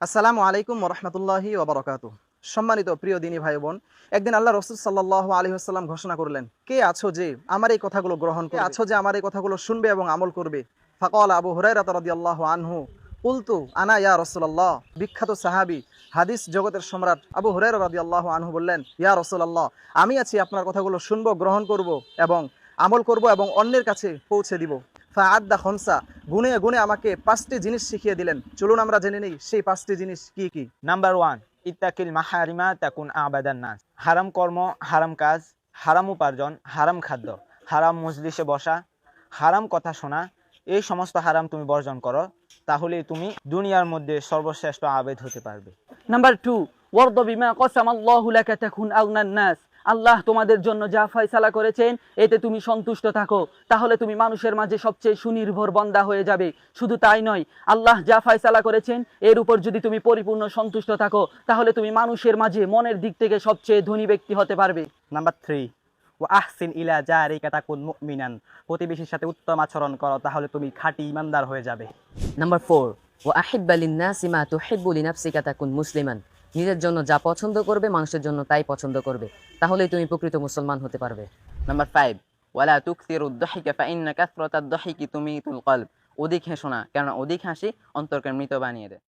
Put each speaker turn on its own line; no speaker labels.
আসসালামু আলাইকুম রহমতুল্লাহি ওবরাকাত সম্মানিত প্রিয় দিনী ভাই বোন একদিন আল্লাহ রসুল সাল্লাহ আলী আসাল্লাম ঘোষণা করলেন কে আছো যে আমার এই কথাগুলো গ্রহণ করে আছো যে আমার এই কথাগুলো শুনবে এবং আমল করবে? ফাকল আবু হুরাইরাত রাদিয়াল্লাহু আনহু কুলতু আনা ইয়া রাসূলুল্লাহ। বিখ্যাত সাহাবী হাদিস জগতের সম্রাট আবু হুরাইরা রাদিয়াল্লাহু আনহু বললেন ইয়া রাসূলুল্লাহ আমি আছি আপনার কথাগুলো শুনব গ্রহণ করব এবং আমল করব এবং অন্যের কাছে পৌঁছে দিব। ফাআদ্দা খনসা গুনে গুনে আমাকে পাঁচটি জিনিস শিখিয়ে দিলেন। চলুন আমরা জেনে নেই সেই পাঁচটি জিনিস কি কি।
নাম্বার ওয়ান ইত্তাকিল মাহারিমা তাকুন আবাদান নাস। হারাম কর্ম হারাম কাজ হারাম উপার্জন হারাম খাদ্য হারাম মজলিসে বসা হারাম কথা শোনা এই সমস্ত হারাম তুমি বর্জন করো তাহলে তুমি দুনিয়ার মধ্যে সর্বশ্রেষ্ঠ আবেদ হতে পারবে।
নাম্বার টু ওয়ার্দ বিমা কসাম আল্লাহু লাকা তাকুন আউনান নাস। আল্লাহ তোমাদের জন্য যা ফয়সালা করেছেন এতে তুমি সন্তুষ্ট থাকো। তাহলে তুমি মানুষের মাঝে সবচেয়ে সুনির্ভর বন্দা হয়ে যাবে। শুধু তাই নয় আল্লাহ যা ফয়সালা করেছেন এর উপর যদি তুমি পরিপূর্ণ সন্তুষ্ট থাকো তাহলে তুমি মানুষের মাঝে মনের দিক থেকে সবচেয়ে ধনী ব্যক্তি হতে পারবে।
নাম্বার থ্রি ও আহসিন ইলা জারিকা তাকুন মিনান প্রতিবেশীর সাথে উত্তম আচরণ করো তাহলে তুমি খাঁটি ইমানদার হয়ে যাবে।
নাম্বার ফোর ও আহিব্বা লিন্নাসি মা তুহিব্বু লিনাফসিকা তাকুন মুসলিমান। নিজের জন্য যা পছন্দ করবে, মানুষের জন্য তাই পছন্দ করবে। তাহলেই তুমি প্রকৃত মুসলমান হতে পারবে।
নাম্বার ফাইভ ওয়ালা তুকসিরু উদ্দাহিকে ফাইন্না কাসরতার দহিকি তুমিতুল কল অধিক হেসো না, কেননা অধিক হাসি অন্তরকে মৃত বানিয়ে দেয়।